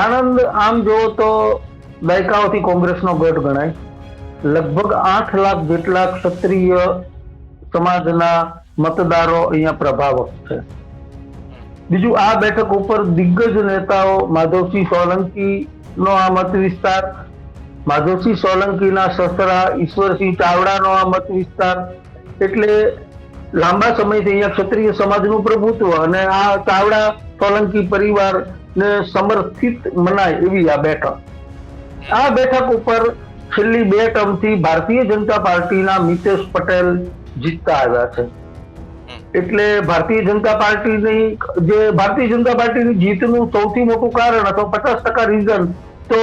આણંદ આમ જોવો તો દાયકાઓથી કોંગ્રેસનો ગઢ ગણાય. લગભગ આઠ લાખ જેટલા ક્ષત્રિય સમાજના મતદારો અહીંયા પ્રભાવક છે. બીજું આ બેઠક ઉપર દિગ્ગજ નેતાઓ માધવસિંહ સોલંકી નો આ મત વિસ્તાર, માધવસિંહ સોલંકીના સસરા ઈશ્વરસિંહ ચાવડાનો આ મત વિસ્તાર, એટલે લાંબા સમયથી અહીંયા ક્ષત્રિય સમાજનું પ્રભુત્વ અને આ ચાવડા સોલંકી પરિવારને સમર્થિત મનાય એવી આ બેઠક. આ બેઠક ઉપર છેલ્લી બે ટર્મથી ભારતીય જનતા પાર્ટીના મિતેશ પટેલ જીતતા આવ્યા છે. એટલે ભારતીય જનતા પાર્ટીની જે ભારતીય જનતા પાર્ટીની જીતનું સૌથી મોટું કારણ અથવા પચાસ ટકા રીઝન તો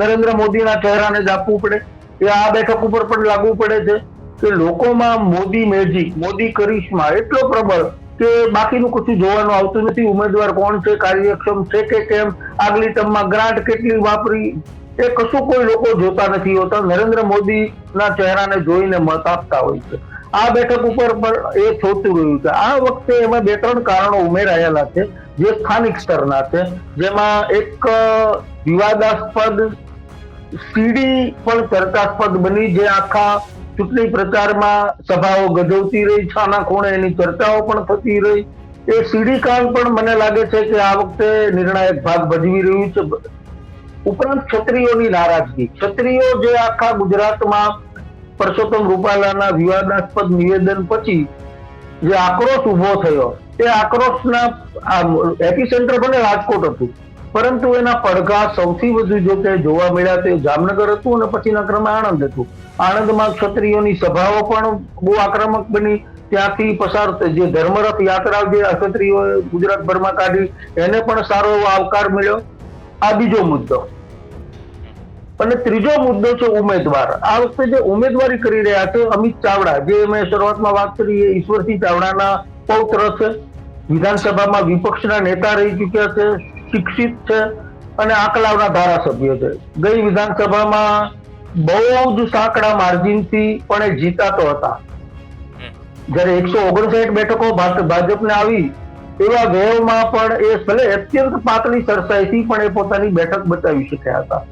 નરેન્દ્ર મોદીના ચહેરાને જ આપવું પડે. એ આ બેઠક ઉપર પણ લાગુ પડે છે. કે લોકોમાં મોદી મેજિક મોદી કરિશ્મા એટલો પ્રબળ કે બાકીનું કશું જોવાનું આવતું નથી. ઉમેદવાર કોણ છે, કાર્યક્ષમ છે કે કેમ? આગલી ટર્મમાં ગ્રાન્ટ કેટલી વાપરી? એ કશું કોઈ લોકો જોતા નથી હોતા. નરેન્દ્ર મોદીના ચહેરાને જોઈને મત આપતા હોય છે. આ બેઠક ઉપર પણ એ થતું રહ્યું છે. આ વખતે એમાં બે ત્રણ કારણો ઉમેરાયેલા છે. જે સ્થાનિક સ્તરના છે. જેમાં એક વિવાદાસ્પદ, સીડી પણ ચર્ચાસ્પદ બની. જે આખા ચૂંટણી પ્રચારમાં સભાઓ ગજવતી રહી, છાના ખૂણે એની ચર્ચાઓ પણ થતી રહી. એ સીડી કાંડ પણ મને લાગે છે કે આ વખતે નિર્ણાયક ભાગ ભજવી રહ્યું છે. ઉપરાંત ક્ષત્રિયોની નારાજગી. ક્ષત્રિયો જે આખા ગુજરાતમાં પરસોત્તમ રૂપાલાના વિવાદાસ્પદ નિવેદન પછી જે આક્રોશ ઊભો થયો, એ આક્રોશના એપી સેન્ટર ભલે રાજકોટ હતું. પરંતુ એના પડઘા સૌથી વધુ જો કે જોવા મળ્યા તે જામનગર હતું અને પછીના ક્રમે આણંદ હતું. આણંદમાં ક્ષત્રિયોની સભાઓ પણ બહુ આક્રમક બની. ત્યાંથી પસાર જે ધર્મરથ યાત્રા જે ક્ષત્રિયોએ ગુજરાતભરમાં કાઢી, એને પણ સારો એવો આવકાર મળ્યો. આ બીજો મુદ્દો. અને ત્રીજો મુદ્દો છે ઉમેદવાર. આ વખતે જે ઉમેદવારી કરી રહ્યા છે અમિત ચાવડા, જે મેં શરૂઆતમાં વાત કરી એ ઈશ્વરસિંહ ચાવડાના પૌત્ર છે. વિધાનસભામાં વિપક્ષના નેતા રહી ચૂક્યા છે. શિક્ષિત છે અને આકલાવના ધારાસભ્ય છે. ગઈ વિધાનસભામાં બહુ જ સાંકડા માર્જિનથી પણ એ જીતાતો હતા. જ્યારે એકસો ઓગણસાઠ બેઠકો ભાજ- ભાજપને આવી, એવા વેવમાં પણ એ ભલે અત્યંત પાતળી સરસાઈથી પણ એ પોતાની બેઠક બતાવી શક્યા હતા.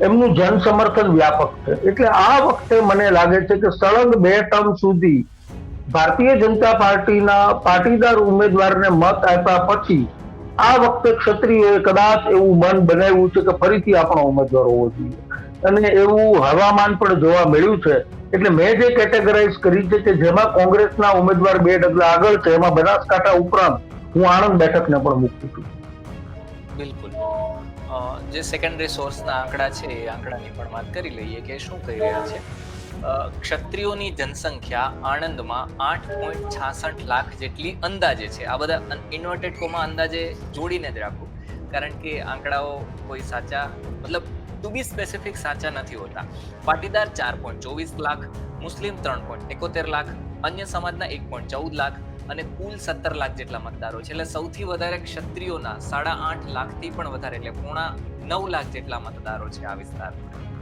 એમનું જન સમર્થન વ્યાપક છે. એટલે આ વખતે મને લાગે છે કે સળંગ બે ટર્મ સુધી ભારતીય જનતા પાર્ટીના પાટીદાર ઉમેદવારને મત આપ્યા પછી આ વખતે ક્ષત્રિય કદાચ એવું મન બનાવ્યું છે કે ફરીથી આપણો ઉમેદવાર હોવો જોઈએ. અને એવું હવામાન પણ જોવા મળ્યું છે. એટલે મેં જે કેટેગરાઇઝ કરી છે કે જેમાં કોંગ્રેસના ઉમેદવાર બે ડગલા આગળ છે, એમાં બનાસકાંઠા ઉપરાંત હું આણંદ બેઠકને પણ મૂકું છું. બિલકુલ. જે સેકન્ડરી સોર્સના આંકડા છે, એ આંકડાની પણ વાત કરી લઈએ કે શું કહી રહ્યા છે. ક્ષત્રિયોની જનસંખ્યા આણંદમાં આઠ પોઈન્ટ છાસઠ લાખ જેટલી અંદાજે છે. આ બધા ઇન્વર્ટેડ કોમાં અંદાજે જોડીને જ રાખું. કારણ કે આંકડાઓ કોઈ સાચા, મતલબ ટુ બી સ્પેસિફિક સાચા નથી હોતા. પાટીદાર ચાર પોઈન્ટ ચોવીસ લાખ, મુસ્લિમ ત્રણ પોઈન્ટ એકોતેર લાખ, અન્ય સમાજના એક પોઈન્ટ ચૌદ લાખ અને કુલ સત્તર લાખ જેટલા મતદારો છે. એટલે સૌથી વધારે ક્ષત્રિયોના સાડા આઠ લાખથી પણ વધારે, એટલે પોણા નવ લાખ જેટલા મતદારો છે આ વિસ્તારમાં.